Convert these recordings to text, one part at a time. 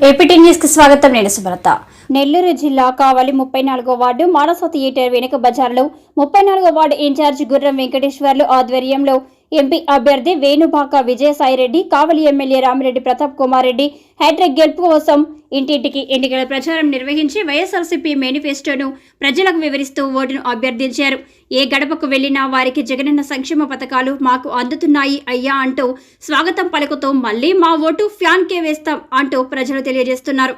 APT న్యూస్కి స్వాగతం. నేను సుబ్రత నెల్లూరు జిల్లా కావలి ముప్పై నాలుగో వార్డు మానస థియేటర్ వెనుక బజార్లో ముప్పై నాలుగో వార్డు ఇన్ఛార్జ్ గుర్రం వెంకటేశ్వర్లు ఆధ్వర్యంలో ఎంపీ అభ్యర్థి Venubaka Vijayasai Reddy Kavali MLA Ramireddy Pratap Kumar Reddy hat trick గెలుపు కోసం ఇంటింటికి ఎన్నికల ప్రచారం నిర్వహించి వైఎస్ఆర్సీపీ మేనిఫెస్టోను ప్రజలకు వివరిస్తూ ఓటును అభ్యర్థించారు. ఏ గడపకు వెళ్ళినా వారికి జగనన్న సంక్షేమ పథకాలు మాకు అందుతున్నాయి అయ్యా అంటూ స్వాగతం పలుకుతూ మళ్ళీ మా ఓటు ఫ్యాన్కే వేస్తాం అంటూ ప్రజలు తెలియజేస్తున్నారు.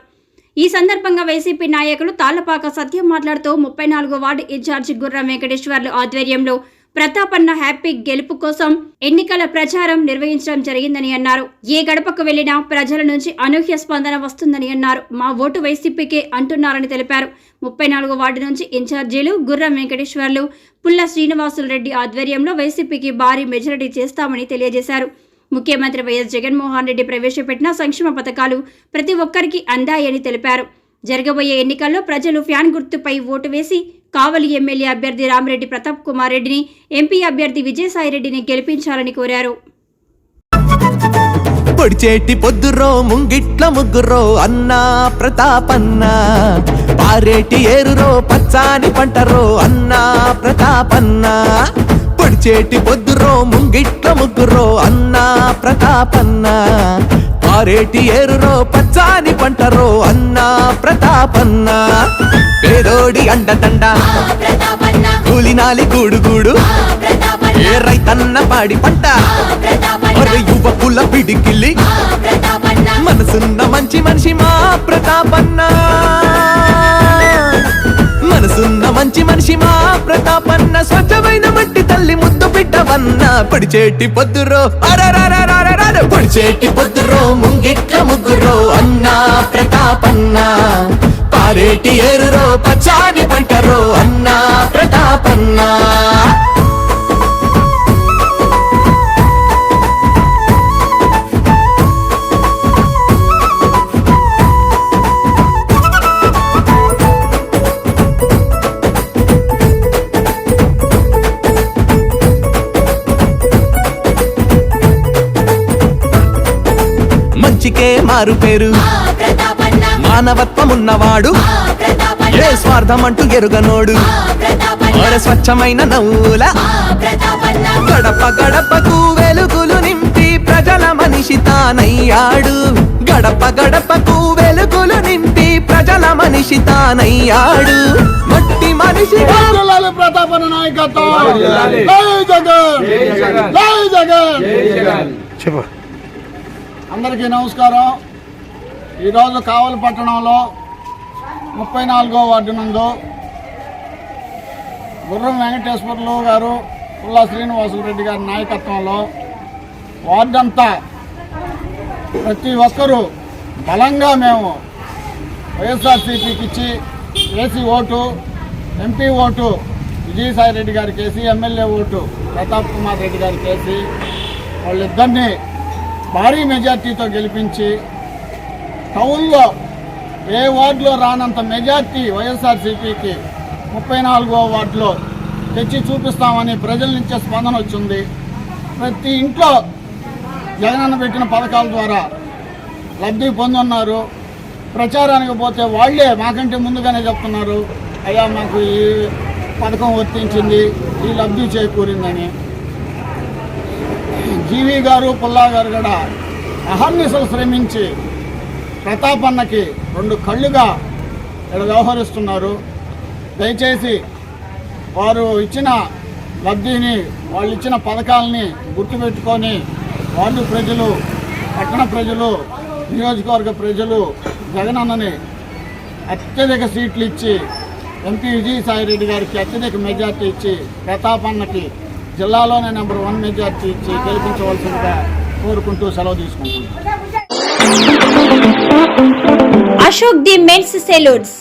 ఈ సందర్భంగా వైసీపీ నాయకులు తాళ్ళపాక సత్యం మాట్లాడుతూ ముప్పై నాలుగో వార్డు ఇన్ఛార్జి గుర్రం వెంకటేశ్వర్లు ఆధ్వర్యంలో ప్రతాపన్న హ్యాపీ గెలుపు కోసం ఎన్నికల ప్రచారం నిర్వహించడం జరిగిందని అన్నారు. ఏ గడపకు వెళ్ళినా ప్రజల నుంచి అనూహ్య స్పందన వస్తుందని అన్నారు. మా ఓటు వైసీపీకే అంటున్నారని తెలిపారు. ముప్పై నాలుగు వార్డు నుంచి ఇన్ఛార్జీలు గుర్రం వెంకటేశ్వర్లు పుల్ల శ్రీనివాసులు రెడ్డి ఆధ్వర్యంలో వైసీపీకి భారీ మెజారిటీ చేస్తామని తెలియజేశారు. ముఖ్యమంత్రి వైఎస్ జగన్మోహన్ రెడ్డి ప్రవేశపెట్టిన సంక్షేమ పథకాలు ప్రతి ఒక్కరికి అందాయని తెలిపారు. జరగబోయే ఎన్నికల్లో ప్రజలు ఫ్యాన్ గుర్తుపై ఓటు వేసి కావలి ఎమ్మెల్యే అభ్యర్థి రామిరెడ్డి ప్రతాప్ కుమార్ రెడ్డిని ఎంపీ అభ్యర్థి విజయసాయిరెడ్డిని గెలిపించాలని కోరారు. పొడిచేటి పొద్దురో ముంగిట్ల ముగ్గురో అన్నా ప్రతాపన్న. పారేటి ఏరురో పచ్చాని పంటరో అన్నా ప్రతాపన్న. పొడిచేటి పొద్దురో ముంగిట్ల ముగ్గురో అన్నా ప్రతాపన్న. పారేటి ఏరురో పచ్చాని పంటరో ప్రతాపన్న పేదోడి అండదండ. కూలినాలి గూడు గూడు ఏ రైతన్న పాడి పంట. యువకుల పిడికిల్లి. మనసున్న మంచి మనిషి మా ప్రతాపన్న మనసున్న మంచి మనిషి మా ప్రతాపన్న స్వచ్ఛమైన మట్టి తల్లి ముద్దు బిడ్డవన్న. పడిచేటి పొద్దురో. అరరరరరరర. పడిచేటి పొద్దురో. ముంగిట్ల ముగ్గురో అన్నా ప్రతాపన్న. నేటి ఎరురో పచ్చాని పంటరో అన్నా ప్రతాపన్నా. మంచికే మారు పేరు. మానవత్వం ఉన్నవాడు ఏ స్వార్థం అంటూ ఎరుగనోడు స్వచ్ఛమైన నవ్వుల. గడప గడపకు వెలుగులు నింపి ప్రజల మనిషి తానయ్యాడు. గడప గడపకు వెలుగులు నింపి ప్రజల మనిషి తానయ్యాడు. మట్టి మనిషి వర్ధిల్లాలి ప్రతాపన నాయకత్వం. జై జగన్. జై జగన్. చెప్పు అందరికీ నమస్కారం. ఈరోజు కావలి పట్టణంలో ముప్పై నాలుగో వార్డు నందు గుర్రం వెంకటేశ్వర్లు గారు పుల్లా శ్రీనివాసులు రెడ్డి గారి నాయకత్వంలో వార్డంతా ప్రతి ఒక్కరూ బలంగా మేము వైఎస్ఆర్సీపీకి ఇచ్చి AC vote MP vote Vijayasai Reddy గారికి వేసి ఎమ్మెల్యే ఓటు ప్రతాప్ కుమార్ రెడ్డి గారికి వేసి వాళ్ళిద్దరినీ భారీ మెజార్టీతో గెలిపించి టౌన్లో ఏ వార్డులో రానంత మెజార్టీ వైఎస్ఆర్సీపీకి ముప్పై నాలుగో వార్డులో తెచ్చి చూపిస్తామని ప్రజల నుంచే స్పందన వచ్చింది. ప్రతి ఇంట్లో జగనన్న పెట్టిన పథకాల ద్వారా లబ్ధి పొందున్నారు. ప్రచారానికి పోతే వాళ్ళే మాకంటే ముందుగానే చెప్తున్నారు అయ్యా మాకు ఈ పథకం వర్తించింది ఈ లబ్ధి చేకూరిందని. జీవి గారు పుల్లా గారు కూడా అహర్నిశలు శ్రమించి ప్రతాపన్నకి రెండు కళ్ళుగా ఇక్కడ వ్యవహరిస్తున్నారు. దయచేసి వారు ఇచ్చిన లబ్ధిని వాళ్ళు ఇచ్చిన పథకాలని గుర్తుపెట్టుకొని వార్డు ప్రజలు పట్టణ ప్రజలు నియోజకవర్గ ప్రజలు జగనన్నని అత్యధిక సీట్లు ఇచ్చి ఎంపీ విజయసాయిరెడ్డి గారికి అత్యధిక మెజార్టీ ఇచ్చి ప్రతాపన్నకి జిల్లాలోనే నెంబర్ వన్ మెజార్టీ ఇచ్చి గెలిపించవలసిందిగా కోరుకుంటూ సెలవు తీసుకుంటున్నాను. Ashok the men's salons.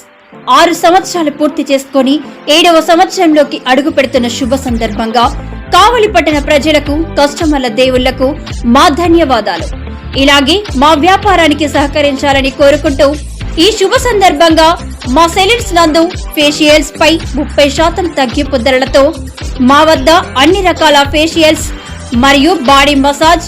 ఆరు సంవత్సరాలు పూర్తి చేసుకొని ఏడవ సంవత్సరంలోకి అడుగు పెడుతున్న శుభ సందర్భంగా కావలి పట్టణ ప్రజలకు కస్టమర్ల దేవుళ్ళకు మా ధన్యవాదాలు. ఇలాగే మా వ్యాపారానికి సహకరించాలని కోరుకుంటూ ఈ శుభ సందర్భంగా మా సెలూన్స్ నందు ఫేషియల్స్ పై ముప్పై శాతం తగ్గింపు ధరలతో మా వద్ద అన్ని రకాల ఫేషియల్స్ మరియు బాడీ మసాజ్